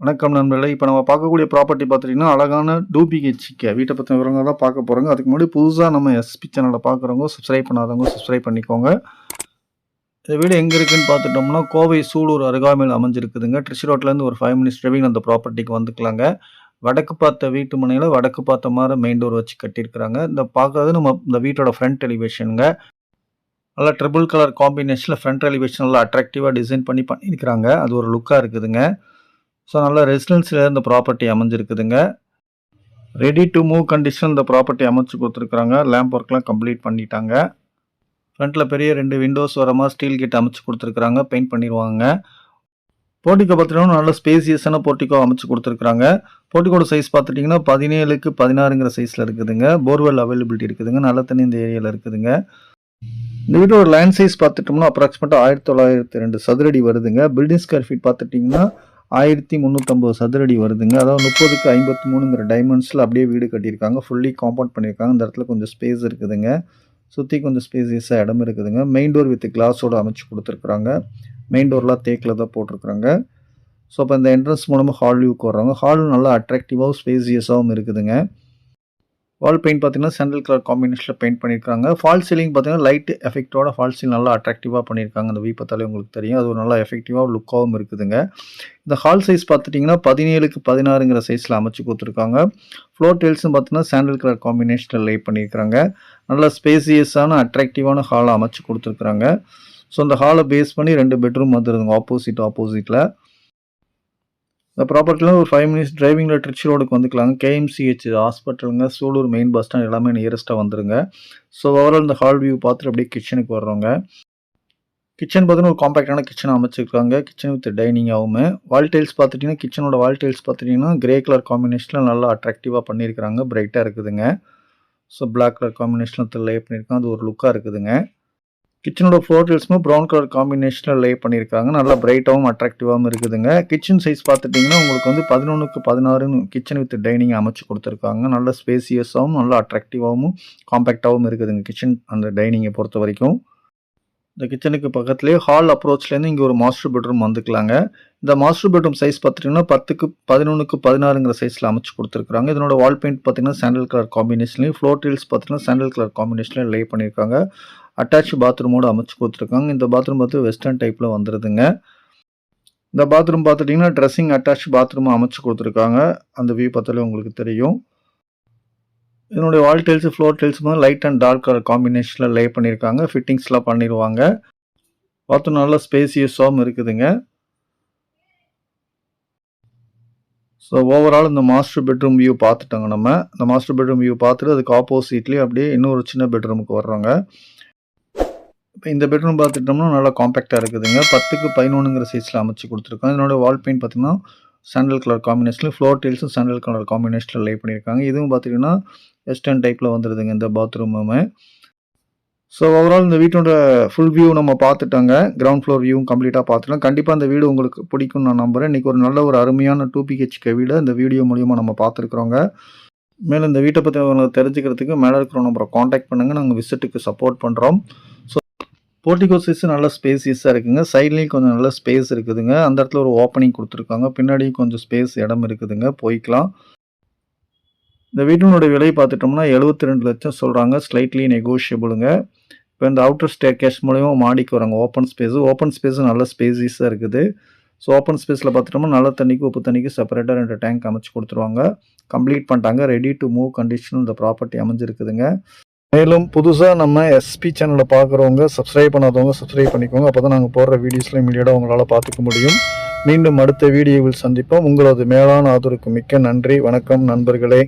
வணக்கம் நண்பர்களே. இப்போ நம்ம பார்க்கக்கூடிய ப்ராப்பர்ட்டி பார்த்துட்டிங்கன்னா அழகான டூபிஹெச்சிக்க வீட்டை பற்றின விவரங்கள் தான் பார்க்க போகிறோங்க அதுக்கு முன்னாடி புதுசாக நம்ம எஸ்பி சேனலை பார்க்குறவங்க சப்ஸ்கிரைப் பண்ணாதவங்க சப்ஸ்கிரைப் பண்ணிக்கோங்க. இந்த வீடு எங்கே இருக்குன்னு பார்த்துட்டோம்னா கோவை சூலூர் அருகாமையில் அமைஞ்சிருக்குதுங்க. ட்ரிச்சி ரோட்லேருந்து ஒரு ஃபைவ் மினிட்ஸ் டிரைவிங் அந்த ப்ராப்பர்ட்டிக்கு வந்துக்கலாங்க. வடக்கு பார்த்த வீட்டு மனையில் வடக்கு பார்த்த மாதிரி மெயின் டோர் வச்சு கட்டியிருக்கிறாங்க. இந்த பார்க்கறது நம்ம இந்த வீட்டோட ஃப்ரண்ட் எலிவேஷனுங்க நல்லா ட்ரிபிள் கலர் காம்பினேஷனில் ஃப்ரண்ட் எலிவேஷன் நல்லா அட்ராக்டிவாக டிசைன் பண்ணி பண்ணியிருக்கிறாங்க. அது ஒரு லுக்காக இருக்குதுங்க. ஸோ நல்ல ரெசிடென்சியில் இந்த ப்ராப்பர்ட்டி அமைஞ்சிருக்குதுங்க. ரெடி டு மூவ் கண்டிஷன் இந்த ப்ராப்பர்ட்டி அமைச்சு கொடுத்துருக்குறாங்க. லேம்ப் ஒர்க்லாம் கம்ப்ளீட் பண்ணிட்டாங்க. ஃப்ரண்ட்டில் பெரிய ரெண்டு விண்டோஸ் வர மாதிரி ஸ்டீல் கேட் அமைச்சு கொடுத்துருக்குறாங்க. பெயிண்ட் பண்ணிடுவாங்க போர்ட்டிகோ பார்த்தீங்கன்னா நல்ல ஸ்பேசியஸான போர்ட்டிக்கோ அமைச்சு கொடுத்துருக்குறாங்க. போர்ட்டிக்கோட சைஸ் பார்த்துட்டிங்கன்னா பதினேழுக்கு பதினாறுங்கிற சைஸில் இருக்குதுங்க. போர்வெல் அவைலபிலிட்டி இருக்குதுங்க. நல்ல தண்ணி இந்த ஏரியாவில் இருக்குதுங்க. இந்த வீட்டோட லேண்ட் சைஸ் பார்த்துட்டோம்னா அப்ராக்சிமேட்டாக ஆயிரத்தி தொள்ளாயிரத்தி ரெண்டு சதுரடி வருதுங்க. பில்டிங் ஸ்கொயர் ஃபீட் பார்த்துட்டிங்கன்னா ஆயிரத்தி முந்நூற்றம்பது சதுரடி வருதுங்க. அதாவது முப்பதுக்கு ஐம்பத்தி மூணுங்கிற டைமெண்ட்ஸில் அப்படியே வீடு கட்டியிருக்காங்க. ஃபுல்லி காம்பவுண்ட் பண்ணியிருக்காங்க. இந்த இடத்துல கொஞ்சம் ஸ்பேஸ் இருக்குதுங்க. சுற்றி கொஞ்சம் ஸ்பேசியஸாக இடம் இருக்குதுங்க. மெயின் டோர் வித் கிளாஸோடு அமைச்சு கொடுத்துருக்குறாங்க. மெயின் டோர்லாம் தேக்கில் தான் போட்டிருக்குறாங்க. ஸோ அப்போ இந்த என்ட்ரன்ஸ் மூலமாக ஹால் வியூக்கு வர்றாங்க ஹால் நல்லா அட்ராக்டிவாகவும் ஸ்பேசியஸாகவும் இருக்குதுங்க. வால் பெயிண்ட் பார்த்தீங்கன்னா சென்ட்ரல் கலர் காம்பினேஷனில் பெயிண்ட் பண்ணியிருக்காங்க ஃபால் சீலிங் பார்த்தீங்கன்னா லைட் எஃபெக்டோட ஃபால் சீலிங் நல்லா அட்ராக்டிவாக பண்ணியிருக்காங்க அந்த வீ பார்த்தாலே உங்களுக்கு தெரியும். அது ஒரு நல்லா எஃபெக்டிவாக லுக்காகவும் இருக்குதுங்க. இந்த ஹால் சைஸ் பார்த்துட்டிங்கன்னா பதினேழுக்கு பதினாறுங்கிற சைஸில் அமைச்சு கொடுத்துருக்காங்க. ஃப்ளோர் டெயில்ஸும் பார்த்தீங்கன்னா சாண்டல் கலர் காம்பினேஷனில் லே பண்ணியிருக்கிறாங்க நல்லா ஸ்பேசியஸான அட்ராக்டிவான ஹாலை அமைச்சு கொடுத்துருக்குறாங்க. ஸோ அந்த ஹாலை பேஸ் பண்ணி ரெண்டு பெட்ரூம் வந்துருதுங்க ஆப்போசிட் ஆப்போசிட்டில் இந்த ப்ராப்பர்ட்டியில் ஒரு ஃபைவ் மினிட்ஸ் டிரைவிங்கில் ட்ரிச்சி ரோடுக்கு வந்துக்கலாங்க. கேஎம்சிஹெச் ஹாஸ்பிட்டலுங்க சூலூர் மெயின் பஸ் ஸ்டாண்ட் எல்லாமே நியரஸ்ட்டாக வந்துருங்க. ஸோ ஓவரால் இந்த ஹால் வியூ பார்த்துட்டு அப்படியே கிச்சனுக்கு வர்றோங்க. கிச்சன் பார்த்தீங்கன்னா ஒரு காம்பாக்டான கிச்சன் அமைச்சிருக்காங்க. கிச்சன் வித் டைனிங்காகவும் வால் டைல்ஸ் பார்த்துட்டிங்கன்னா கிச்சனோட வால் டைல்ஸ் பார்த்துட்டிங்கன்னா கிரே கலர் காம்பினேஷனில் நல்லா அட்ராக்டிவாக பண்ணியிருக்கிறாங்க பிரைட்டாக இருக்குதுங்க. ஸோ பிளாக் கலர் காம்பினேஷனில் லே பண்ணியிருக்காங்க அது ஒரு லுக்காக இருக்குதுங்க. கிச்சனோட ஃப்ளோர் டீல்ஸுமே ப்ரௌன் கலர் காம்பினேஷனில் லே பண்ணியிருக்காங்க. நல்லா பிரைட்டாகவும் அட்ராக்டிவாகவும் இருக்குதுங்க. கிச்சன் சைஸ் பார்த்துட்டிங்கன்னா உங்களுக்கு வந்து பதினொன்றுக்கு பதினாறுன்னு கிச்சன் வித் டைனிங் அமைச்சு கொடுத்துருக்காங்க. நல்ல ஸ்பேசியஸாகவும் நல்லா அட்ராக்டிவாகவும் காம்பேக்டாகவும் இருக்குதுங்க கிச்சன் அந்த டைனிங்கை பொறுத்த வரைக்கும் இந்த கிச்சனுக்கு பக்கத்துலேயே ஹால் அப்ரோச்லேருந்து இங்கே ஒரு மாஸ்டர் பெட்ரூம் வந்துக்கலாங்க. இந்த மாஸ்டர் பெட்ரூம் சைஸ் பார்த்துட்டிங்கன்னா பத்துக்கு பதினொன்றுக்கு பதினாறுங்கிற சைஸில் அமைச்சு கொடுத்துருக்காங்க இதனோட வால் பெயிண்ட் பார்த்தீங்கன்னா சாண்டல் கலர் காம்பினேஷன்லேயும் ஃப்ளோர் டீல்ஸ் பார்த்தீங்கன்னா சாண்டல் கலர் காம்பினேஷன்லேயும் லே பண்ணியிருக்காங்க. அட்டாச் பாத்ரூமோடு அமைச்சு கொடுத்துருக்காங்க. இந்த பாத்ரூம் பார்த்து வெஸ்டர்ன் டைப்பில் வந்துடுதுங்க இந்த பாத்ரூம் பார்த்துட்டிங்கன்னா ட்ரெஸ்ஸிங் அட்டாச் பாத்ரூம் அமைச்சு கொடுத்துருக்காங்க. அந்த வியூ பார்த்தாலே உங்களுக்கு தெரியும். இதனுடைய வால் டைல்ஸ் ஃப்ளோர் டைல்ஸ் வந்து லைட் அண்ட் டார்க் கலர் காம்பினேஷனில் லே பண்ணியிருக்காங்க ஃபிட்டிங்ஸ்லாம் பண்ணிடுவாங்க பார்த்து நல்லா ஸ்பேசியஸாகவும் இருக்குதுங்க. ஸோ ஓவரால் இந்த மாஸ்டர் பெட்ரூம் வியூ பார்த்துட்டோங்க நம்ம. இந்த மாஸ்டர் பெட்ரூம் வியூ பார்த்துட்டு அதுக்கு ஆப்போசிட்லேயே அப்படியே இன்னொரு சின்ன பெட்ரூமுக்கு வர்றோங்க. இப்போ இந்த பெட்ரூம் பார்த்துட்டோம்னா நல்லா காம்பேக்டாக இருக்குதுங்க. பத்துக்கு பதினொன்றுங்கிற சைஸில் அமைச்சு கொடுத்துருக்கோம். இதனோட வால் பெயிண்ட் பார்த்தீங்கன்னா சாண்டல் கலர் காம்பினேஷனில் ஃப்ளோர் டைல்ஸும் சாண்டல் கலர் காம்பினேஷனில் லே பண்ணியிருக்காங்க இதுவும் பார்த்தீங்கன்னா வெஸ்டர்ன் டைப்பில் வந்துடுதுங்க இந்த பாத்ரூமுமே ஸோ ஓவரால் இந்த வீட்டோட ஃபுல் வியூ நம்ம பார்த்துட்டோங்க. கிரவுண்ட் ஃப்ளோர் வியூவும் கம்ப்ளீட்டாக பார்த்துட்டோம். கண்டிப்பாக இந்த வீடு உங்களுக்கு பிடிக்கும் நான் நம்புகிறேன் இன்றைக்கி ஒரு நல்ல ஒரு அருமையான டூ பிஹெச்கே வீடு. இந்த வீடியோ மூலியமாக நம்ம பார்த்துருக்குறோங்க. மேலும் இந்த வீட்டை பற்றி உங்களுக்கு தெரிஞ்சுக்கிறதுக்கு மேலே இருக்கிற நம்பரை காண்டாக்ட் பண்ணுங்கள் நாங்கள் விசிட்டுக்கு சப்போர்ட் பண்ணுறோம் ஸோ போர்ட்டிகோ சைஸ் நல்ல ஸ்பேசியஸாக இருக்குங்க. சைட்லேயும் கொஞ்சம் நல்ல ஸ்பேஸ் இருக்குதுங்க. அந்த இடத்துல ஒரு ஓப்பனிங் கொடுத்துருக்காங்க. பின்னாடியும் கொஞ்சம் ஸ்பேஸ் இடம் இருக்குதுங்க. போய்க்கலாம். இந்த வீட்டினுடைய விலை பார்த்துட்டோம்னா எழுபத்தி ரெண்டு லட்சம் சொல்கிறாங்க ஸ்லைட்லி நெகோஷியபிளுங்க இப்போ இந்த அவுட்டர் ஸ்டே கேஷ் மூலிமா மாடிக்கு வராங்க. ஓப்பன் ஸ்பேஸு ஓப்பன் ஸ்பேஸும் நல்ல ஸ்பேசிஸாக இருக்குது. ஸோ ஓப்பன் ஸ்பேஸில் பார்த்துட்டோம்னா நல்ல தண்ணிக்கு உப்பு தண்ணிக்கு செப்பரேட்டாக ரெண்டு டேங்க் அமைச்சு கொடுத்துருவாங்க. கம்ப்ளீட் பண்ணிட்டாங்க. ரெடி டு மூவ் கண்டிஷன் இந்த ப்ராப்பர்ட்டி அமைஞ்சிருக்குதுங்க. மேலும் புதுசாக நம்ம எஸ்பி சேனலை பார்க்குறவங்க சப்ஸ்கிரைப் பண்ணாதவங்க சப்ஸ்கிரைப் பண்ணிக்கோங்க. அப்போ தான் நாங்கள் போடுற வீடியோஸில் இமீடியட்டாக உங்களால் பார்த்துக்க முடியும். மீண்டும் அடுத்த வீடியோவில் சந்திப்போம். உங்களது மேலான ஆதரவுக்கு மிக்க நன்றி. வணக்கம் நண்பர்களே.